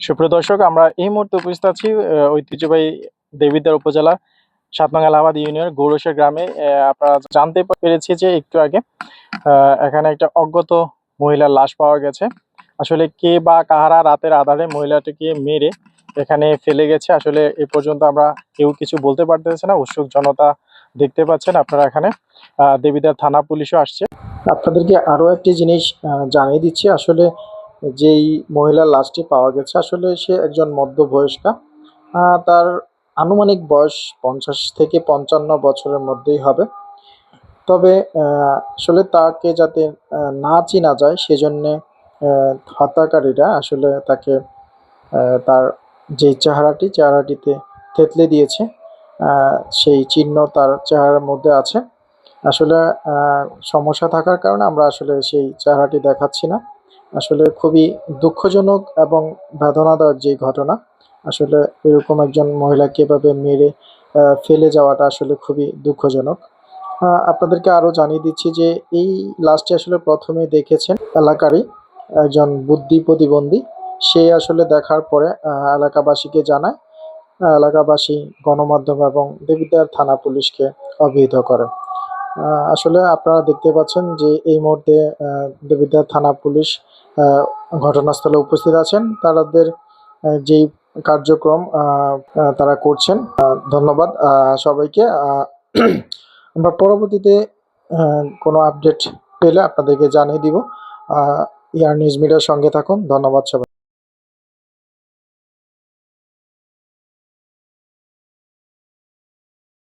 সুপ্রিয় দর্শক আমরা এই মুহূর্তে উপস্থিত আছি ঐতিহ্যবাহী দেবিদ্বার উপজেলা সাত এলাহাবাদ ইউনিয়নের গৌরসের গ্রামে। আপনারা জানতে পেরেছি যে একটু আগে এখানে একটা অজ্ঞত মহিলার লাশ পাওয়া গেছে। আসলে কে বা কাহারা রাতের আধারে মহিলাটিকে মেরে এখানে ফেলে গেছে আসলে এ পর্যন্ত আমরা কেউ কিছু বলতে পারতেছে না। উৎসুক জনতা দেখতে পাচ্ছেন আপনারা এখানে। আহ, দেবিদ্বার থানা পুলিশও আসছে। আপনাদেরকে আরও একটি জিনিস জানিয়ে দিচ্ছি আসলে যেই মহিলার লাশটি পাওয়া গেছে, আসলে সে একজন মধ্যবয়স্কা। তার আনুমানিক বয়স পঞ্চাশ থেকে পঞ্চান্ন বছরের মধ্যেই হবে। তবে আসলে তাকে যাতে না চেনা যায়, সেজন্যে হত্যাকারীরা আসলে তাকে তার যে চেহারাটি, চেহারাটিতে থেতলে দিয়েছে সেই চিহ্ন তার চেহারার মধ্যে আছে। আসলে সমস্যা থাকার কারণে আমরা আসলে সেই চেহারাটি দেখাচ্ছি না। আসলে খুবই দুঃখজনক এবং বেদনাদায়ক যে ঘটনা। আসলে এরকম একজন মহিলাকে এভাবে মেরে ফেলে যাওয়াটা আসলে খুবই দুঃখজনক। আপনাদেরকে আরও জানিয়ে দিচ্ছি যে এই লাশটি আসলে প্রথমে দেখেছেন এলাকারই একজন বুদ্ধি প্রতিবন্ধী। সে আসলে দেখার পরে এলাকাবাসীকে জানায় এলাকাবাসী গণমাধ্যম এবং দেবিদ্বার থানা পুলিশকে অবহিত করে আসলে আপনারা দেখতে পাচ্ছেন যে এই মুহূর্তে দেবিদ্বার থানা পুলিশ ঘটনাস্থলে উপস্থিত আছেন। তাদের যেই কার্যক্রম তারা করছেন ধন্যবাদ সবাইকে। আমরা পরবর্তীতে কোনো আপডেট পেলে আপনাদেরকে জানিয়ে দিব। ইয়ার নিউজ মিডিয়ার সঙ্গে থাকুন। ধন্যবাদ সবাই।